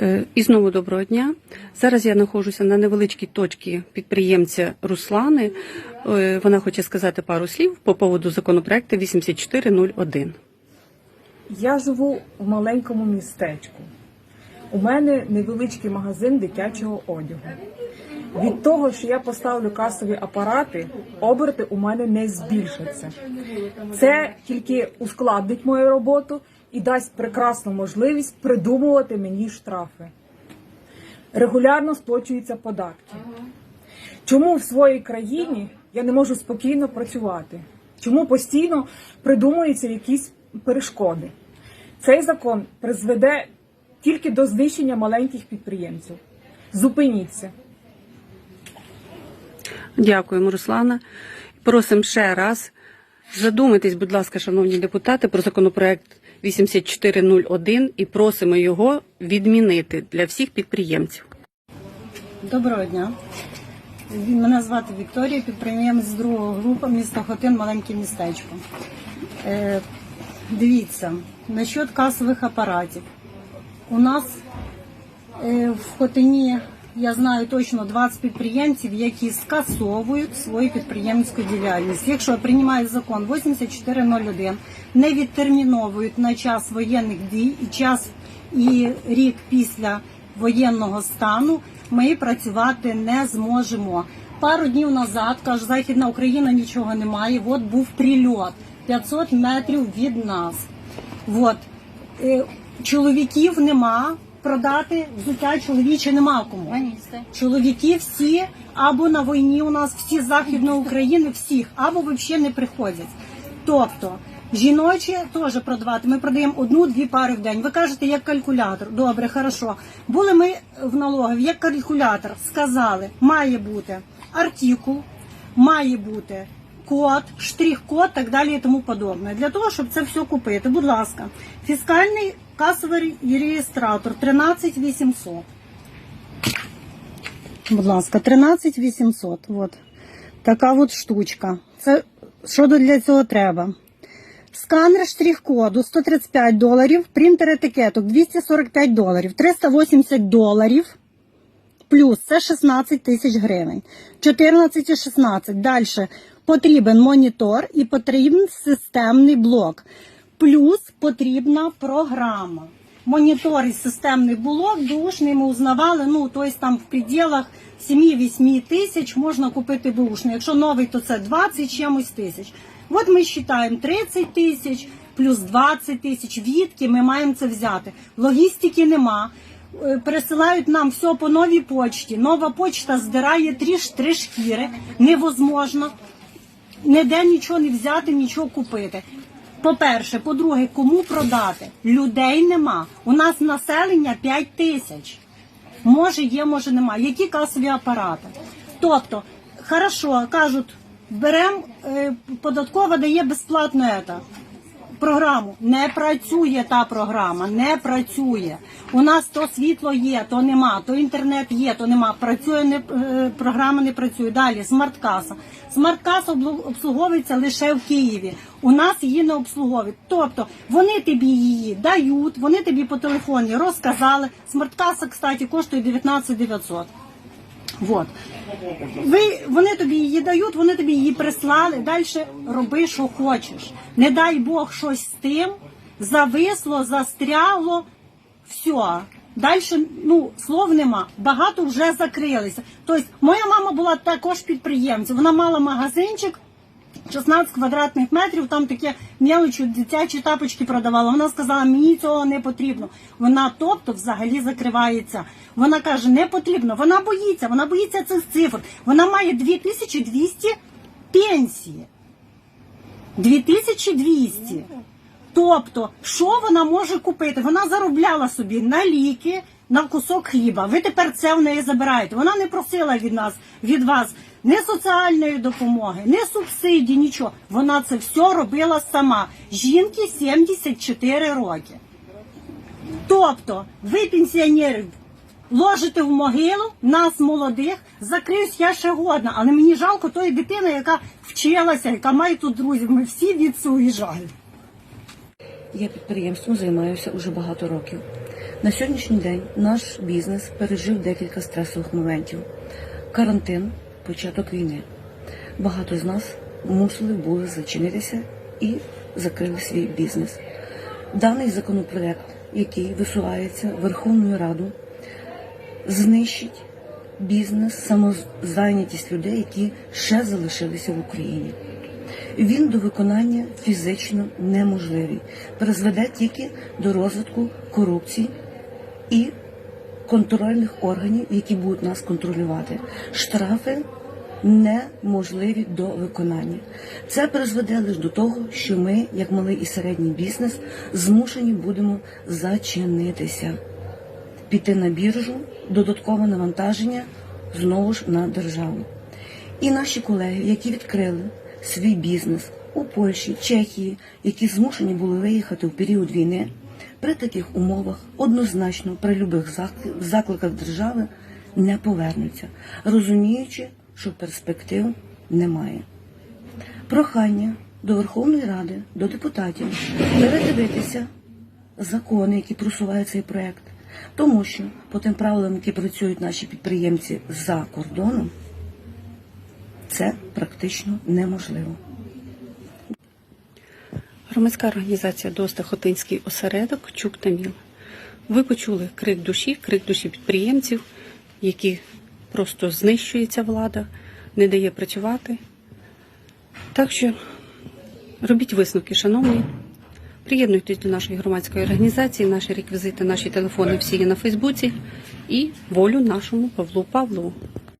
Е, І знову доброго дня. Зараз я знаходжуся на невеличкій точці підприємця Руслани. Е, Вона хоче сказати пару слів по поводу законопроекту 8401. Я живу в маленькому містечку. У мене невеличкий магазин дитячого одягу. Від того, що я поставлю касові апарати, оберти у мене не збільшаться. Це тільки ускладнить мою роботу і дасть прекрасну можливість придумувати мені штрафи. Регулярно сплачуються податки. Чому в своїй країні я не можу спокійно працювати? Чому постійно придумуються якісь перешкоди? Цей закон призведе тільки до знищення маленьких підприємців. Зупиніться. Дякуємо, Руслана. Просимо ще раз. Задумайтесь, будь ласка, шановні депутати, про законопроект 8401 і просимо його відмінити для всіх підприємців. Доброго дня. Мене звати Вікторія, підприємець з другого групи міста Хотин, маленьке містечко. Е, дивіться, насчет касових апаратів. У нас е, в Хотині, я знаю точно 20 підприємців, які скасовують свою підприємницьку діяльність. Якщо приймають закон 8401, не відтерміновують на час воєнних дій і час і рік після воєнного стану, ми працювати не зможемо. Пару днів назад, каже, Західна Україна нічого немає. От був прильот 500 метрів від нас. От. Е, Чоловіків нема. Продати взуття чоловіче нема кому. Чоловіки всі або на війні у нас всі з Західної України, всіх, або взагалі не приходять. Тобто жіночі теж продавати. Ми продаємо одну-дві пари в день. Ви кажете, як калькулятор. Добре, хорошо. Були ми в налогові, як калькулятор. Сказали, має бути артикул, має бути код, штрих-код, так далі і тому подобне. Для того, щоб це все купити, будь ласка, фіскальний касовий реєстратор 13800. Будь ласка, 13800. Вот. Така от штучка. Це що для цього треба? Сканер штрих-коду 135 доларів, принтер етикеток 245 доларів, 380 доларів. Плюс це 16 тисяч гривень. 14 і 16. Далі потрібен монітор і потрібен системний блок. Плюс потрібна програма. Монітор і системний блок, бушний ми узнавали, ну, тобто там в пределах 7-8 тисяч можна купити бушний. Якщо новий, то це 20 чимось тисяч. От ми вважаємо 30 тисяч плюс 20 тисяч. Відки ми маємо це взяти. Логістики нема. Е, Пересилають нам все по новій почті. Нова почта здирає три, ш- три шкіри. Невозможно ніде нічого не взяти, нічого купити. По-перше, по-друге, кому продати? Людей нема. У нас населення 5 тисяч. Може є, може нема. Які касові апарати? Тобто, хорошо, кажуть, беремо, е, податкова дає безплатно это, програму. Не працює та програма, не працює. У нас то світло є, то нема, то інтернет є, то нема. Працює не е, програма не працює. Далі смарт-каса. Смарт-каса обслуговується лише в Києві. У нас її не обслуговують. Тобто вони тобі її дають, вони тобі по телефоні розказали. Смарт-каса, кстати, коштує 19 900. Вот. Ви, вони тобі її дають, вони тобі її прислали, далі роби, що хочеш. Не дай Бог щось з тим, зависло, застрягло, все. Далі, ну, слов нема. Багато вже закрилися. Тобто, моя мама була також підприємцем. Вона мала магазинчик, 16 квадратних метрів, там таке мелочі, дитячі тапочки продавала. Вона сказала, мені цього не потрібно. Вона тобто взагалі закривається. Вона каже, не потрібно. Вона боїться, вона боїться цих цифр. Вона має 2200 пенсії. 2200. Тобто, що вона може купити? Вона заробляла собі на ліки, на кусок хліба. Ви тепер це в неї забираєте. Вона не просила від нас, від вас ні соціальної допомоги, ні субсидій, нічого. Вона це все робила сама. Жінки 74 роки. Тобто, ви пенсіонерів ложите в могилу, нас молодих, закриюсь я ще годна, але мені жалко тої дитини, яка вчилася, яка має тут друзів. Ми всі від уїжджають. Я підприємством займаюся уже багато років. На сьогоднішній день наш бізнес пережив декілька стресових моментів: карантин, початок війни. Багато з нас мусили були зачинитися і закрили свій бізнес. Даний законопроект, який висувається Верховною Радою, знищить бізнес, самозайнятість людей, які ще залишилися в Україні. Він до виконання фізично неможливий, призведе тільки до розвитку корупції і контрольних органів, які будуть нас контролювати. Штрафи неможливі до виконання. Це призведе лише до того, що ми, як малий і середній бізнес, змушені будемо зачинитися, піти на біржу, додаткове навантаження знову ж на державу. І наші колеги, які відкрили свій бізнес у Польщі, Чехії, які змушені були виїхати в період війни, при таких умовах однозначно при любих закликах держави не повернуться, розуміючи, що перспектив немає. Прохання до Верховної Ради, до депутатів передивитися закони, які просуває цей проект, тому що по тим правилам, які працюють наші підприємці за кордоном, це практично неможливо. Громадська організація ДОСТА Хотинський осередок Чук та Міл. Ви почули крик душі, крик душі підприємців, які просто знищується влада, не дає працювати. Так що робіть висновки, шановні. Приєднуйтесь до нашої громадської організації, наші реквізити, наші телефони всі є на Фейсбуці. І волю нашому Павлу Павлу.